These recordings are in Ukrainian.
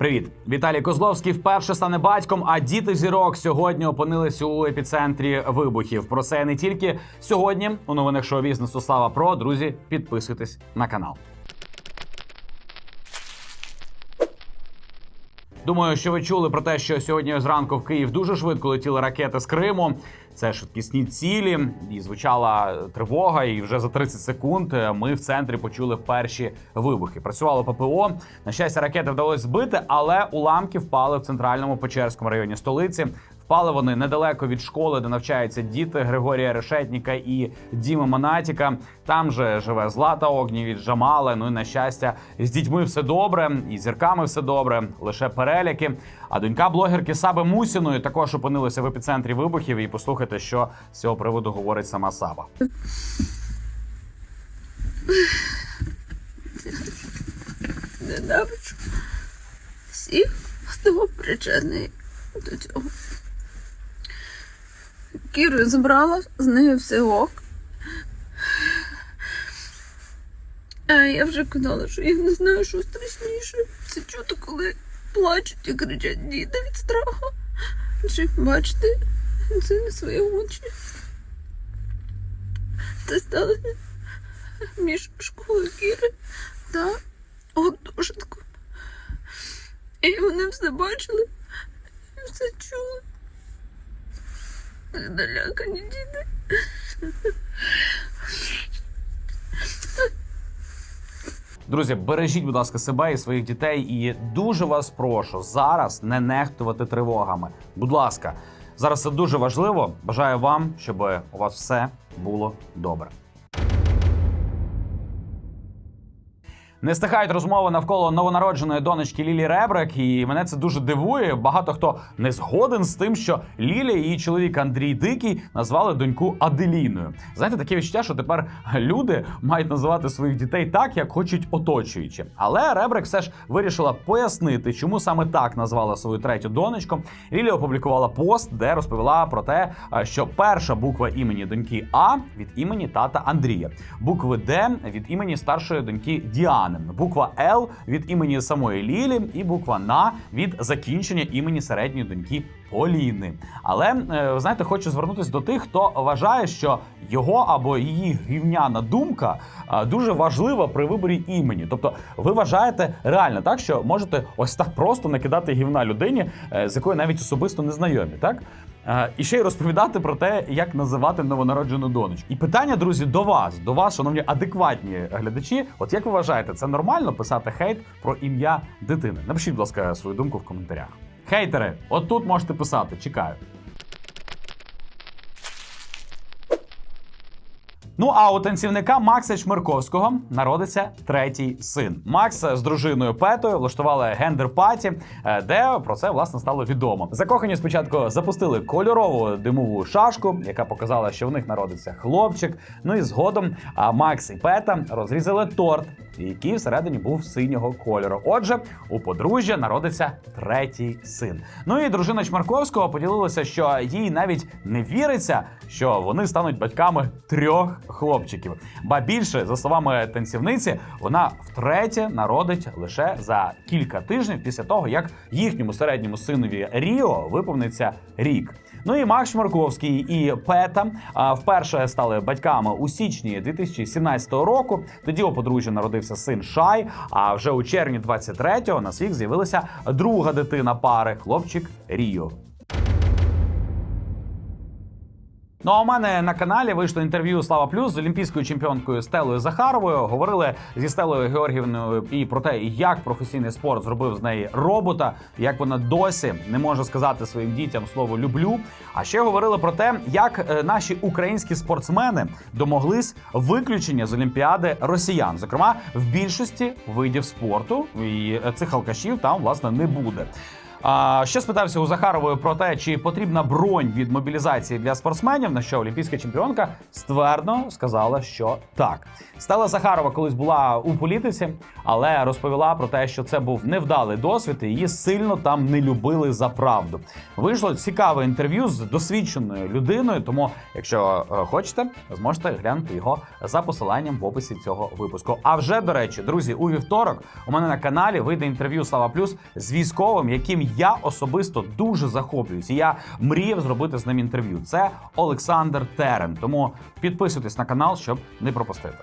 Привіт, Віталій Козловський вперше стане батьком. А діти зірок сьогодні опинились у епіцентрі вибухів. Про це не тільки сьогодні. У новинах шоу бізнесу Слава Про. Друзі, підписуйтесь на канал. Думаю, що ви чули про те, що сьогодні зранку в Київ дуже швидко летіли ракети з Криму. Це швидкісні цілі, і звучала тривога. І вже за 30 секунд е, ми в центрі почули перші вибухи. Працювало ППО. На щастя, ракети вдалося збити, але уламки впали в центральному Печерському районі столиці. Впали вони недалеко від школи, де навчаються діти Григорія Решетніка і Діми Монатіка. Там же живе Злата Огнєвіч, Джамала. Ну і на щастя, з дітьми все добре, і зірками все добре, лише переляки. А донька блогерки Саби Мусіної також опинилася в епіцентрі вибухів. І послухайте, що з цього приводу говорить сама Саба. Ненавиджу всіх, хто причетний до цього. Кіру забрала, з нею все ок. А я вже казала, що я не знаю, що страшніше. Це чути, коли плачуть і кричать діти від страху. Чи бачите, це не свої очі. Це сталося між школою Кіри та гуртожитку. І вони все бачили, і все чули. Налякані діти. Друзі, бережіть, будь ласка, себе і своїх дітей. І дуже вас прошу зараз не нехтувати тривогами. Будь ласка, зараз це дуже важливо. Бажаю вам, щоб у вас все було добре. Не стихають розмови навколо новонародженої донечки Лілі Ребрик, і мене це дуже дивує. Багато хто не згоден з тим, що Лілія і її чоловік Андрій Дикий назвали доньку Аделіною. Знаєте, таке відчуття, що тепер люди мають називати своїх дітей так, як хочуть оточуючі. Але Ребрик все ж вирішила пояснити, чому саме так назвала свою третю донечку. Лілія опублікувала пост, де розповіла про те, що перша буква імені доньки А від імені тата Андрія, букви Д від імені старшої доньки Діани, буква Л від імені самої Лілі і буква На від закінчення імені середньої доньки Поліни. Але е, ви знаєте, хочу звернутися до тих, хто вважає, що його або її гівняна думка е, дуже важлива при виборі імені. Тобто, ви вважаєте реально так, що можете ось так просто накидати гівна людині, е, з якою навіть особисто не знайомі, так? Е, І ще й розповідати про те, як називати новонароджену донечку. І питання, друзі, до вас, до вас, шановні адекватні глядачі. От як ви вважаєте, це нормально писати хейт про ім'я дитини? Напишіть, будь ласка, свою думку в коментарях. Хейтери, отут можете писати. Чекаю. Ну а у танцівника Макса Чмирковського народиться третій син. Макс з дружиною Петою влаштували гендер-паті, е, де про це власне стало відомо. Закохані спочатку запустили кольорову димову шашку, яка показала, що в них народиться хлопчик. Ну і згодом Макс і Пета розрізали торт, який всередині був синього кольору. Отже, у подружжя народиться третій син. Ну і дружина Чмарковського поділилася, що їй навіть не віриться, що вони стануть батьками трьох хлопчиків. Ба більше, за словами танцівниці, вона втретє народить лише за кілька тижнів після того, як їхньому середньому синові Ріо виповниться рік. Ну і Макс Шмарковський і Пета вперше стали батьками у січні 2017 року. Тоді у подружжя народився син Шай. А вже у червні 23-го на світ з'явилася друга дитина пари хлопчик Ріо. Ну а у мене на каналі вийшло інтерв'ю Слава Плюс з олімпійською чемпіонкою Стелою Захаровою. Говорили зі Стелою Георгіївною і про те, як професійний спорт зробив з неї робота, як вона досі не може сказати своїм дітям слово люблю. А ще говорили про те, як е, наші українські спортсмени домоглись виключення з Олімпіади росіян, зокрема в більшості видів спорту, і е, цих алкашів там власне не буде. А, ще спитався у Захарової про те, чи потрібна бронь від мобілізації для спортсменів. На що олімпійська чемпіонка ствердно сказала, що так. Стала Захарова колись була у політиці, але розповіла про те, що це був невдалий досвід, і її сильно там не любили за правду. Вийшло цікаве інтерв'ю з досвідченою людиною. Тому, якщо е, хочете, зможете глянути його за посиланням в описі цього випуску. А вже до речі, друзі, у вівторок у мене на каналі вийде інтерв'ю Слава Плюс з військовим, яким я особисто дуже захоплююсь. І я мріяв зробити з ним інтерв'ю. Це Олександр Терен. Тому підписуйтесь на канал, щоб не пропустити.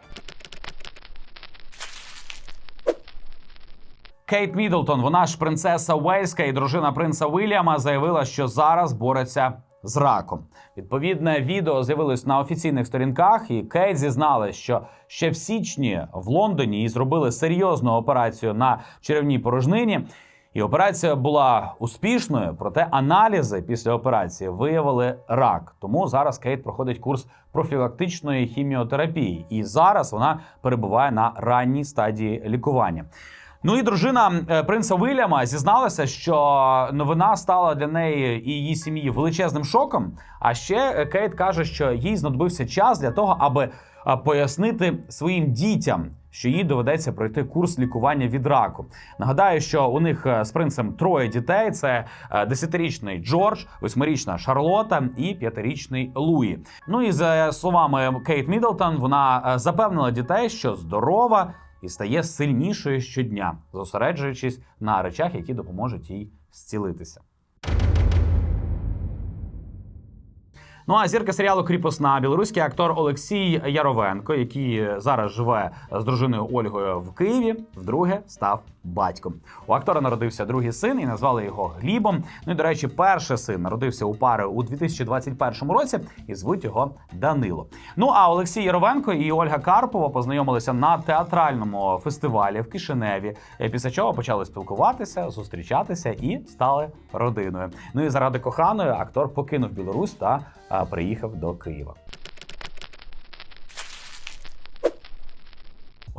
Кейт Міддлтон, вона ж принцеса Уельська і дружина принца Вільяма, заявила, що зараз бореться з раком. Відповідне відео з'явилось на офіційних сторінках, і Кейт зізналась, що ще в січні в Лондоні їй зробили серйозну операцію на черевній порожнині. І операція була успішною, проте аналізи після операції виявили рак. Тому зараз Кейт проходить курс профілактичної хіміотерапії, і зараз вона перебуває на ранній стадії лікування. Ну і дружина е, принца Вільяма зізналася, що новина стала для неї і її сім'ї величезним шоком. А ще е, Кейт каже, що їй знадобився час для того, аби пояснити своїм дітям, що їй доведеться пройти курс лікування від раку. Нагадаю, що у них е, з принцем троє дітей: це е, десятирічний Джордж, восьмирічна Шарлота і п'ятирічний Луї. Ну і за словами Кейт Міддлтон, вона е, запевнила дітей, що здорова і стає сильнішою щодня, зосереджуючись на речах, які допоможуть їй зцілитися. Ну а зірка серіалу Кріпосна білоруський актор Олексій Яровенко, який зараз живе з дружиною Ольгою в Києві, вдруге став батьком. У актора народився другий син і назвали його Глібом. Ну і до речі, перший син народився у пари у 2021 році і звуть його Данило. Ну а Олексій Яровенко і Ольга Карпова познайомилися на театральному фестивалі в Кишиневі. е, Після чого почали спілкуватися, зустрічатися і стали родиною. Ну і заради коханої актор покинув Білорусь та приїхав до Києва.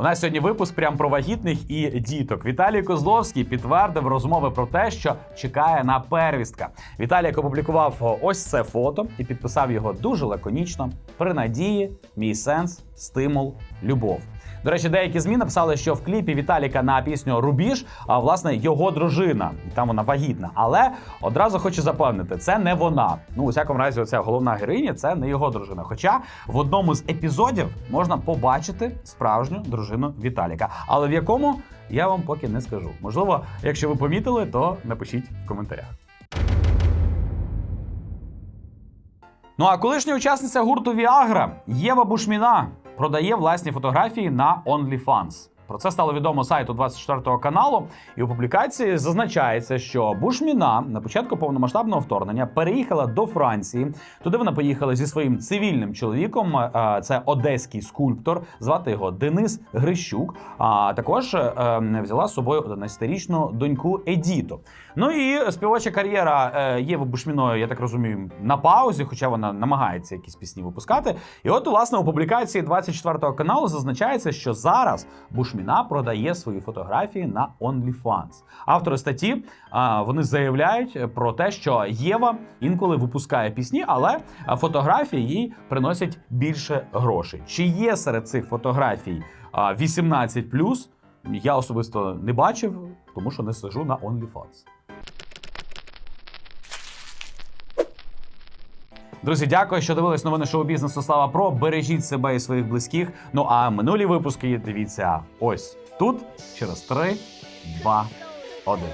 У нас сьогодні випуск прям про вагітних і діток. Віталій Козловський підтвердив розмови про те, що чекає на первістка. Віталій опублікував ось це фото і підписав його дуже лаконічно. При надії, мій сенс, стимул, любов. До речі, деякі змі написали, що в кліпі Віталіка на пісню Рубіж, а власне його дружина, і там вона вагітна. Але одразу хочу запевнити, це не вона. Ну, у всякому разі, оця головна героїня це не його дружина. Хоча в одному з епізодів можна побачити справжню дружину Віталіка. Але в якому я вам поки не скажу. Можливо, якщо ви помітили, то напишіть в коментарях. Ну а колишня учасниця гурту Віагра Єва Бушміна продає власні фотографії на OnlyFans. Про це стало відомо сайту 24 каналу, і у публікації зазначається, що Бушміна на початку повномасштабного вторгнення переїхала до Франції. Туди вона поїхала зі своїм цивільним чоловіком. е, Це одеський скульптор, звати його Денис Грищук. А також е, взяла з собою 11-річну доньку Едіту. Ну і співоча кар'єра е, Єви Бушміної, я так розумію, на паузі, хоча вона намагається якісь пісні випускати. І от, власне, у публікації 24 каналу зазначається, що зараз Бушміна продає свої фотографії на OnlyFans. Автори статті вони заявляють про те, що Єва інколи випускає пісні, але фотографії їй приносять більше грошей. Чи є серед цих фотографій а, 18+, я особисто не бачив, тому що не сижу на OnlyFans. Друзі, дякую, що дивились новини шоу бізнесу. Слава Про. Бережіть себе і своїх близьких. Ну а минулі випуски дивіться ось тут через 3, 2, 1.